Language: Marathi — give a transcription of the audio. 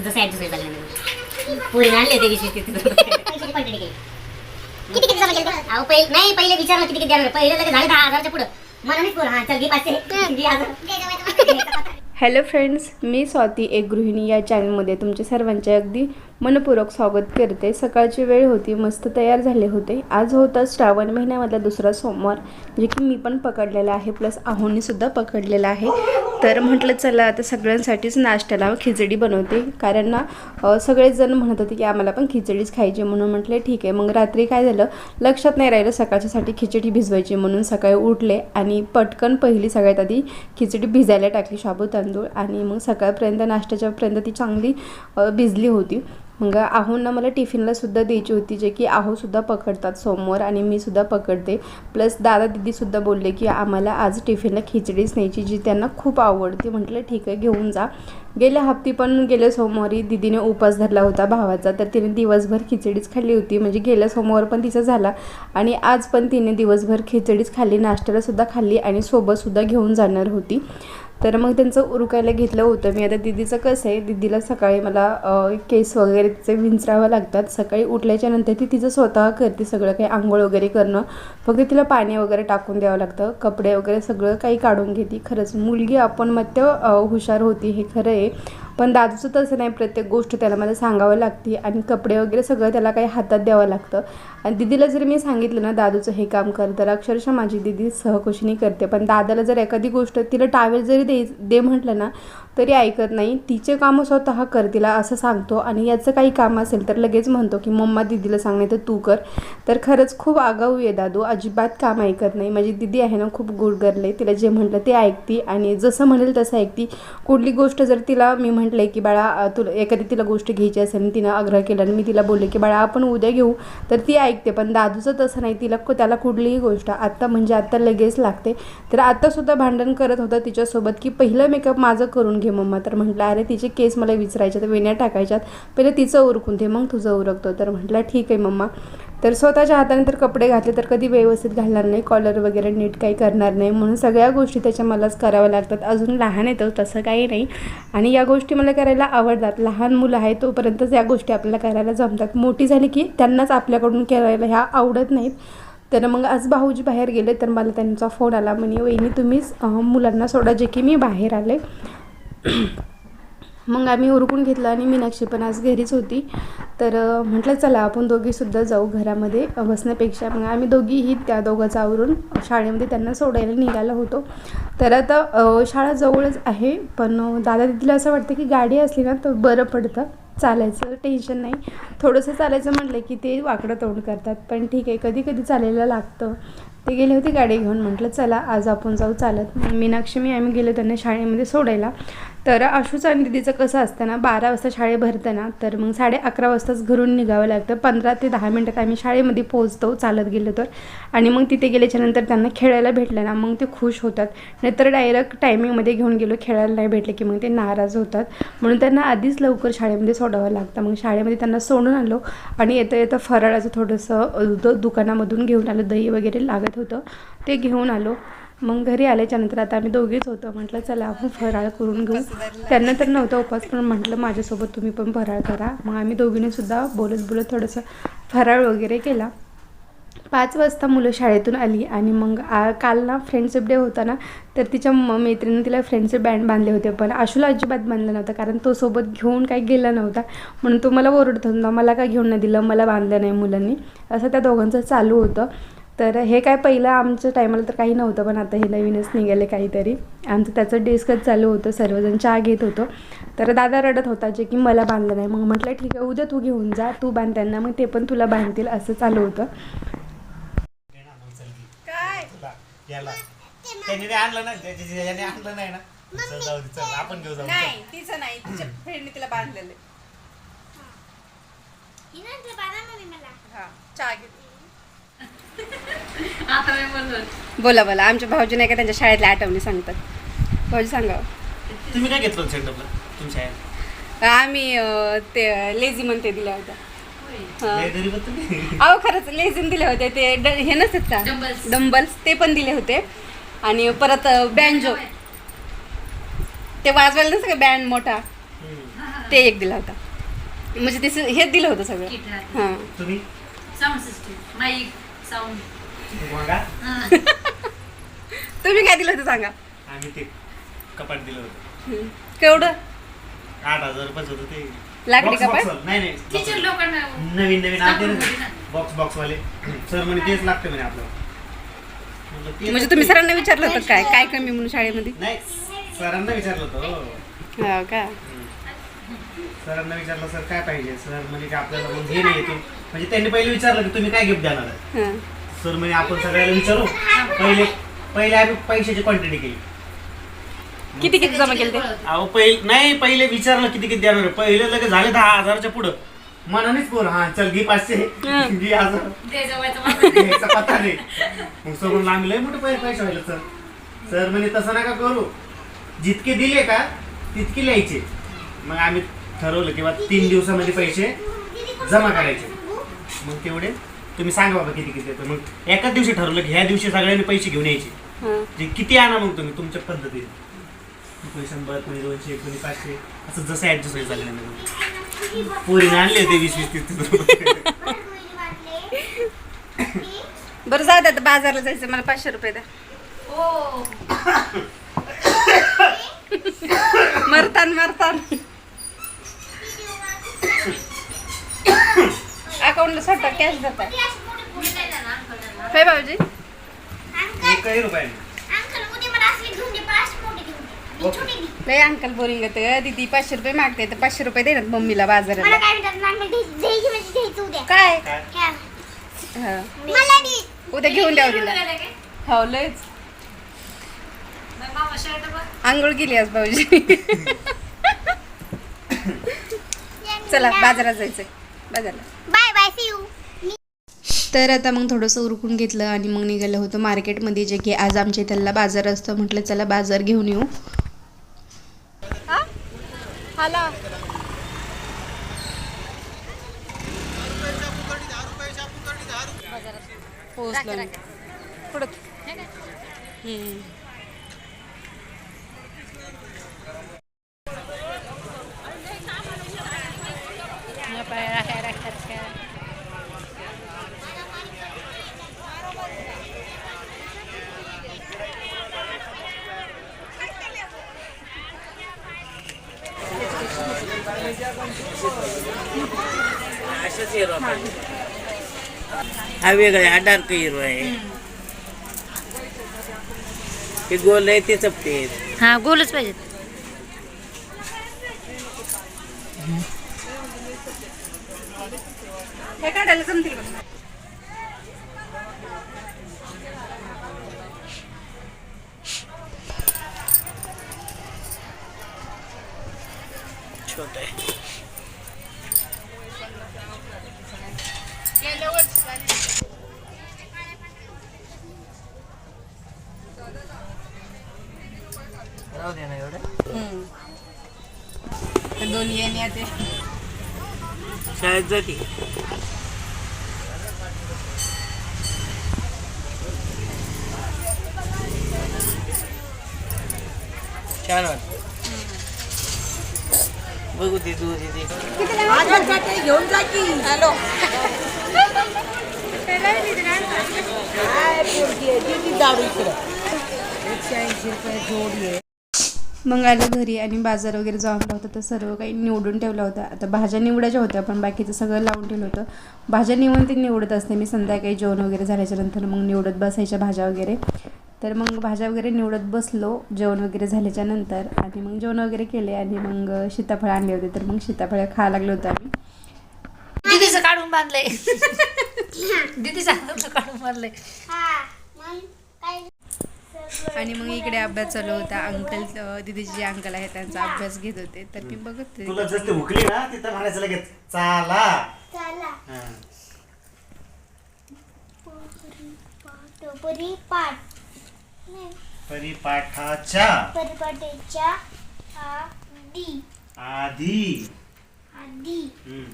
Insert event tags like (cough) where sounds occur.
जसं ऍडजस्ट होईल चाललं पुरी आणले ते तिथे. किती किती जमा केलं अहो पहिले नाही पहिले विचारलं किती किती द्यायला पहिले लगेच झाले दहा हजारच्या पुढं. मनानेच पोर हा चल घे पाचशे. घे हजार हॅलो फ्रेंड्स मी स्वाती एक गृहिणी या चॅनलमध्ये तुमचे सर्वांचे अगदी मनपूर्वक स्वागत करते. सकाळची वेळ होती मस्त तयार झाले होते. आज होता श्रावण महिन्यामधला दुसरा सोमवार जे की मी पण पकडलेला आहे प्लस आहोनीसुद्धा पकडलेला आहे. तर म्हटलं चला आता सगळ्यांसाठीच नाश्त्याला खिचडी बनवते. कारण ना सगळेजण म्हणत होते की आम्हाला पण खिचडीच खायची म्हणून म्हटले ठीक आहे. मग रात्री काय झालं लक्षात नाही राहिलं सकाळच्यासाठी खिचडी भिजवायची म्हणून सकाळी उठले आणि पटकन पहिली सगळ्यात आधी खिचडी भिजायला टाकली शाबू तांदूळ आणि मग सकाळपर्यंत नाश्त्याच्यापर्यंत ती चांगली भिजली होती. मग आहोंना मला टिफिनलासुद्धा द्यायची होती जे की आहोसुद्धा पकडतात सोमवार आणि मी सुद्धा पकडते. प्लस दादा दिदीसुद्धा बोलले की आम्हाला आज टिफिनला खिचडीच न्यायची जी त्यांना खूप आवडते. म्हटलं ठीक आहे घेऊन जा. गेल्या हप्ती पण गेल्या सोमवारी दिदीने उपास धरला होता भावाचा तर तिने दिवसभर खिचडीच खाल्ली होती. म्हणजे गेल्या सोमवार पण तिचा झाला आणि आज पण तिने दिवसभर खिचडीच खाल्ली नाश्त्यालासुद्धा खाल्ली आणि सोबतसुद्धा घेऊन जाणार होती. तर मग त्यांचं उरकायला घेतलं होतं. मी आता दिदीचं कसं आहे दिदीला सकाळी मला केस वगैरे तिचे विंचरावं लागतात. सकाळी उठल्याच्या नंतर ती तिचं स्वतः करते सगळं काही आंघोळ वगैरे करणं. फक्त तिला पाणी वगैरे टाकून द्यावं लागतं. कपडे वगैरे सगळं काही काढून घेते. खरंच मुलगी आपण मग हुशार होती हे खरं आहे. पण दादूचं तसं नाही प्रत्येक गोष्ट त्याला मला सांगावं लागते आणि कपडे वगैरे सगळं त्याला काही हातात द्यावं लागतं. आणि दिदीला जर मी सांगितलं ना दादूचं हे काम कर तर अक्षरशः माझी दिदी सहकुशीनी करते. पण दादाला जर एखादी गोष्ट तिला टावेल जरी दे दे म्हटलं ना तरी ऐकत नाही. तिचे कामं स्वतः कर तिला असं सांगतो आणि याचं काही काम असेल तर लगेच म्हणतो की मम्मा दिदीला सांगणे तर तू कर. तर खरंच खूप आगाऊ आहे दादू. अजिबात काम ऐकत नाही. माझी दिदी आहे ना खूप गुडगरले तिला जे म्हटलं ते ऐकती आणि जसं म्हणेल तसं ऐकती. कुठली गोष्ट जर तिला मी म्हटलं की बाळा तुला एखादी तिला गोष्ट घ्यायची असेल आणि तिनं आग्रह केला आणि मी तिला बोलले की बाळा आपण उद्या घेऊ. तर ती ऐकते. पण दादूचं तसं नाही. तिला त्याला कुठलीही गोष्ट आत्ता म्हणजे आत्ता लगेच लागते. तर आत्तासुद्धा भांडण करत होता तिच्यासोबत की पहिलं मेकअप माझं करून घे. मम्मा. तर म्हटलं अरे तिचे केस मला विचारायचे तर वेण्या टाकायच्यात पहिले तिचं उरकून दे मग तुझं उरकतो. तर म्हटलं ठीक आहे मम्मा. तर स्वतःच्या हाताने तर कपडे घातले तर कधी व्यवस्थित घालणार नाही कॉलर वगैरे नीट काही करणार नाही. म्हणून सगळ्या गोष्टी त्याच्या मलाच कराव्या लागतात. अजून लहान येतो तसं काही नाही. आणि या गोष्टी मला करायला आवडतात. लहान मुलं आहे तोपर्यंतच या गोष्टी आपल्याला करायला जमतात. मोठी झाली की त्यांनाच आपल्याकडून करायला ह्या आवडत नाहीत. तर मग आज भाऊजी बाहेर गेले तर मला त्यांचा फोन आला. म्हणे वहिनी तुम्हीच मुलांना सोडा. जे की मी बाहेर आले. (clears throat) मग आम्ही उरकून घेतलं आणि मीनाक्षी पण आज घरीच होती. तर म्हटलं चला आपण दोघीसुद्धा जाऊ घरामध्ये बसण्यापेक्षा. मग आम्ही दोघीही त्या दोघांचा आवरून शाळेमध्ये त्यांना सोडायला निघालो होतो. तर आता शाळा जवळच आहे पण दादा दिदीला असं वाटतं की गाडी असली ना तर बरं पडतं. चालायचं टेन्शन नाही. थोडंसं चालायचं म्हटलं की ते वाकडं तोंड करतात. पण ठीक आहे कधी कधी चालायला लागतं. ते गेले होते गाडी घेऊन. म्हटलं चला आज आपण जाऊ चालत. मग मीनाक्षी मी आम्ही गेलो त्यांना शाळेमध्ये सोडायला. तर आशूचं आणि दिदीचं कसं असतं ना बारा वाजता शाळे भरताना तर मग साडे अकरा वाजताच घरून निघावं लागतं. पंधरा ते दहा मिनटात आम्ही शाळेमध्ये पोहोचतो चालत गेलो तर. आणि मग तिथे गेल्याच्यानंतर त्यांना खेळायला भेटलं ना मग ते खुश होतात. नाहीतर डायरेक्ट टायमिंगमध्ये घेऊन गेलो खेळायला नाही भेटले की मग ते नाराज होतात. म्हणून त्यांना आधीच लवकर शाळेमध्ये सोडावं लागतं. मग शाळेमध्ये त्यांना सोडून आलो आणि येतं येतं फराळाचं थोडंसं दुकानामधून घेऊन आलं दही वगैरे लागत होतं ते घेऊन आलो. मग घरी आल्याच्यानंतर आता आम्ही दोघीच होतो. म्हटलं चला आपण फराळ करून घेऊ. त्यांना तर नव्हता उपास पण म्हटलं माझ्यासोबत तुम्ही पण फराळ करा. मग आम्ही दोघींनीसुद्धा बोलत बोलत थोडंसं फराळ वगैरे केला. पाच वाजता मुलं शाळेतून आली आणि मग आ काल ना फ्रेंडशिप डे होता ना तर तिच्या म मैत्रिणीने तिला फ्रेंडशिप बँड बांधले होते. पण आशूला अजिबात बांधलं नव्हतं कारण तो सोबत घेऊन काही गेला नव्हता. म्हणून तो मला ओरडत होता मला काय घेऊन नाही दिलं? मला बांधलं नाही मुलांनी. असं त्या दोघांचं चालू होतं. तर हे काय पहिलं आमच्या टायमाला तर काही नव्हतं पण आता हे नवीनच निघाले काहीतरी. आमचं त्याचं डिस्कस चालू होतं सर्वजण चहा घेत होतो. तर दादा रडत होता जे की मला बांधलं नाही. मग म्हटलं ठीक आहे उद्या तू घेऊन जा तू बांध त्यांना मग ते पण तुला बांधतील असं चालू होतं. काय? याला. त्यांनी ते आणलं ना ज्या- ज्या- ज्याने आणलं नाही ना. चल जाऊ दे चल आपण घेऊ जाऊ. चल. नाही तिचं नाही. तिच्या फ्रेंडने तिला बांधलेलं हा. चहा घे बोला बोला. आमच्या भाऊजी नाही का त्यांच्या शाळेतल्या आठवणी सांगतात. भाऊजी सांगा. तुम्ही काय घेतलं तुमच्या आहे आम्ही अं, ते लेझी म्हणते दिल्या होत्या. हा. लय गरीब आहेत तुम्ही? अहो खरंच लेझिम दिले होते ते ड- हे नसतात का? डंबल्स. ते पण दिले होते. आणि परत बँजो. ते वाजवायला नसतं का? बँड मोठा. हम्म. ते एक दिला होता. म्हणजे ते स- हेच दिलं होतं सगळं. हां. तुम्ही? Sound system. माईक (laughs) तुम्ही काय दिलं होतं सांगा? आम्ही ते कपाट दिलं होतं. केवढं? आठ हजार रुपयाचं होतं ते. लाकडी कपाट? नाही नाही. लोकांना. नवीन नवीन. बॉक्स बॉक्स वाले. सर म्हणे तेच लागतं म्हणे आपल्याला. म्हणजे तुम्ही सरांना विचारलं होतं काय? काय कमी म्हणून शाळेमध्ये? नाही सरांना विचारलं होतं हो. हो का? सरांना विचारलं सर काय पाहिजे? सर म्हणे की आपल्याला मग हे नाही येतो म्हणजे त्यांनी पहिले विचारलं की तुम्ही काय गिफ्ट देणार आहे? हां. सर म्हणे आपण सगळ्याला विचारू पहिले पहिले आम्ही पैशाची क्वांटिटी केली. किती किती जमा केले ते? अहो पहिले नाही पहिले विचारलं किती किती देणार आहे. पहिले लगेच झाले दहा हजारच्या पुढं. मनानेच बोल हा चल घे पाचशे. घे जवळचं. घ्यायचा पत्ता नाही. मग म्हणलं आम्ही लय मोठे पैसे पैसे व्हायला सर. सर म्हणे तसं नका करू. जितके दिले का तितके लिहायचे. मग आम्ही ठरवलं किंवा तीन दिवसामध्ये पैसे जमा करायचे. मग तेवढे तुम्ही सांगा बाबा किती किती मग एकाच दिवशी ठरवलं की ह्या दिवशी सगळ्यांनी पैसे घेऊन यायचे. हां. जे किती आणा मग तुम्ही तुमच्या पद्धतीने. कोणी शंभर कोणी दोनशे कोणी पाचशे असं जसं ऍडजस्ट होईल झालं नाही पोरीने आणले होते वीस वीस तीस तीस रुपये. बरं जाऊ द्या आता बाजारला जायचं. मला पाचशे रुपये द्या. मरतान मरतान. अकाउंटला स्वतः कॅश देतात काय भाऊजी? लय अंकल बोरिंग येतं दीदी पाचशे रुपये मागते तर पाचशे रुपये दे ना मम्मीला बाजाराला. काय? हा. मला दे. उद्या घेऊन द्या तिला हो लयच. आंघोळ केली आज भाऊजी. (laughs) चला बाजारात जायचंय. बाजारला बाय बाय सी यू तर आता मग थोडंसं उरकून घेतलं आणि मग निघालं होतं मार्केटमध्ये जे की आज आमच्या इथला बाजार असतं म्हटलं चला बाजार घेऊन येऊ. हाला पोहोचलो पुढं हम्म. असाच हिरो पाहिजे हा वेगळा हा डार्क हिरो आहे हे गोल आहे ते चपटे आहेत हा गोलच पाहिजे हे काढायला जमतील? छोट आहे राहू दे ना एवढं. येणे शाळेत जाते छान वाटत बघू ती दूर येते हॅलो मग आलं घरी आणि बाजार वगैरे जाऊन होता तर सर्व काही निवडून ठेवलं होतं. आता भाज्या निवडायच्या होत्या पण बाकीचं सगळं लावून ठेवलं होतं. भाज्या निवडून ते निवडत असते. मी संध्याकाळी जेवण वगैरे झाल्याच्यानंतर मग निवडत बसायच्या भाज्या वगैरे. तर मग भाज्या वगैरे निवडत बसलो जेवण वगैरे झाल्याच्यानंतर. आणि मग जेवण वगैरे केले आणि मग सीताफळ आणले होते. तर मग सीताफळ खायला लागलो होतो आम्ही. दीदीचं काढून बांधलंय. दीदीचं काढून बांधलंय. हा काय? आणि मग इकडे अभ्यास चालू होता. अंकल दिदीचे जे अंकल आहेत त्यांचा अभ्यास घेत होते. तर मी बघत होते. तुला जसं हुकली ना तिथं म्हणायचं लगेच चाला. चला. हा. परिपाठाच्या परिपाठेच्या आधी. आधी. आधी. हम्म.